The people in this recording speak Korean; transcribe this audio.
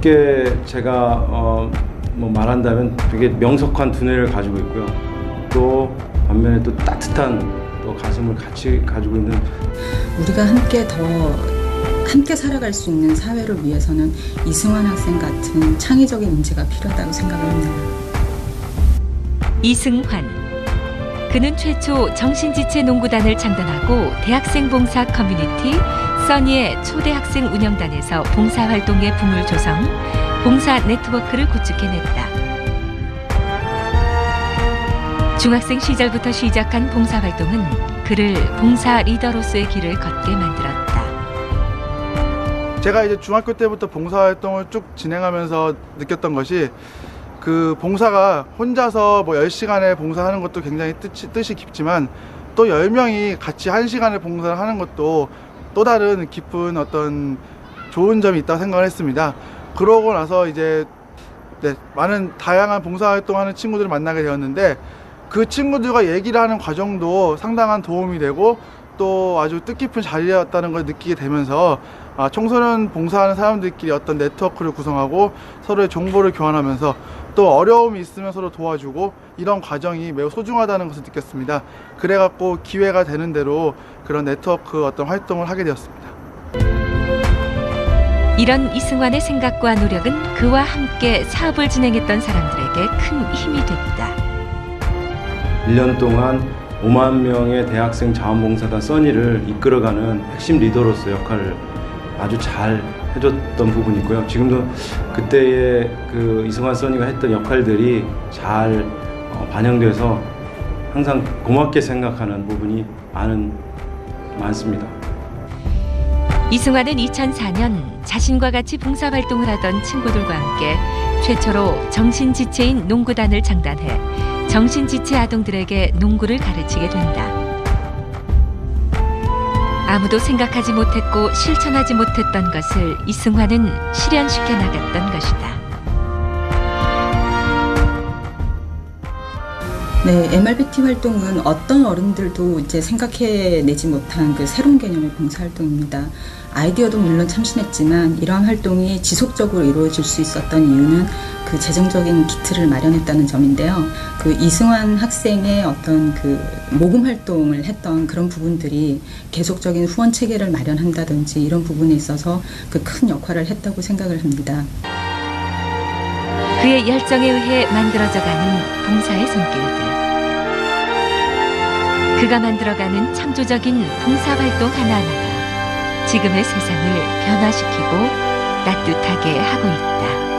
쉽게 제가 어, 뭐 말한다면 되게 명석한 두뇌를 가지고 있고요. 또 반면에 또 따뜻한 또 가슴을 같이 가지고 있는 우리가 함께 더 함께 살아갈 수 있는 사회를 위해서는 이승환 학생 같은 창의적인 인재가 필요하다고 생각합니다. 이승환. 그는 최초 정신지체 농구단을 창단하고 대학생 봉사 커뮤니티 써니의 초대 학생 운영단에서 봉사활동의 붐을 조성, 봉사 네트워크를 구축해냈다. 중학생 시절부터 시작한 봉사활동은 그를 봉사 리더로서의 길을 걷게 만들었다. 제가 이제 중학교 때부터 봉사활동을 쭉 진행하면서 느꼈던 것이 그 봉사가 혼자서 뭐 10시간에 봉사하는 것도 굉장히 뜻이, 뜻이 깊지만 또 10명이 같이 1시간에 봉사를 하는 것도 또 다른 깊은 어떤 좋은 점이 있다고 생각을 했습니다. 그러고 나서 이제 네, 많은 다양한 봉사활동하는 친구들을 만나게 되었는데 그 친구들과 얘기를 하는 과정도 상당한 도움이 되고 또 아주 뜻깊은 자리였다는 걸 느끼게 되면서 아, 청소년 봉사하는 사람들끼리 어떤 네트워크를 구성하고 서로의 정보를 교환하면서 또 어려움이 있으면 서로 도와주고 이런 과정이 매우 소중하다는 것을 느꼈습니다. 그래갖고 기회가 되는 대로 그런 네트워크 어떤 활동을 하게 되었습니다. 이런 이승환의 생각과 노력은 그와 함께 사업을 진행했던 사람들에게 큰 힘이 됐다. 1년 동안 5만 명의 대학생 자원봉사단 써니를 이끌어가는 핵심 리더로서 역할을 아주 잘 해줬던 부분이 있고요. 지금도 그때의 그 이승환 써니가 했던 역할들이 잘 어, 반영돼서 항상 고맙게 생각하는 부분이 많은 많습니다. 이승환은 2004년 자신과 같이 봉사활동을 하던 친구들과 함께 최초로 정신지체인 농구단을 창단해 정신지체 아동들에게 농구를 가르치게 된다. 아무도 생각하지 못했고 실천하지 못했던 것을 이승환은 실현시켜 나갔던 것이다. 네, MRBT 활동은 어떤 어른들도 이제 생각해내지 못한 그 새로운 개념의 봉사활동입니다. 아이디어도 물론 참신했지만 이러한 활동이 지속적으로 이루어질 수 있었던 이유는 그 재정적인 기틀을 마련했다는 점인데요. 그 이승환 학생의 어떤 그 모금 활동을 했던 그런 부분들이 계속적인 후원 체계를 마련한다든지 이런 부분에 있어서 그 큰 역할을 했다고 생각을 합니다. 그의 열정에 의해 만들어져가는 봉사의 손길들. 그가 만들어가는 창조적인 봉사활동 하나하나가 지금의 세상을 변화시키고 따뜻하게 하고 있다.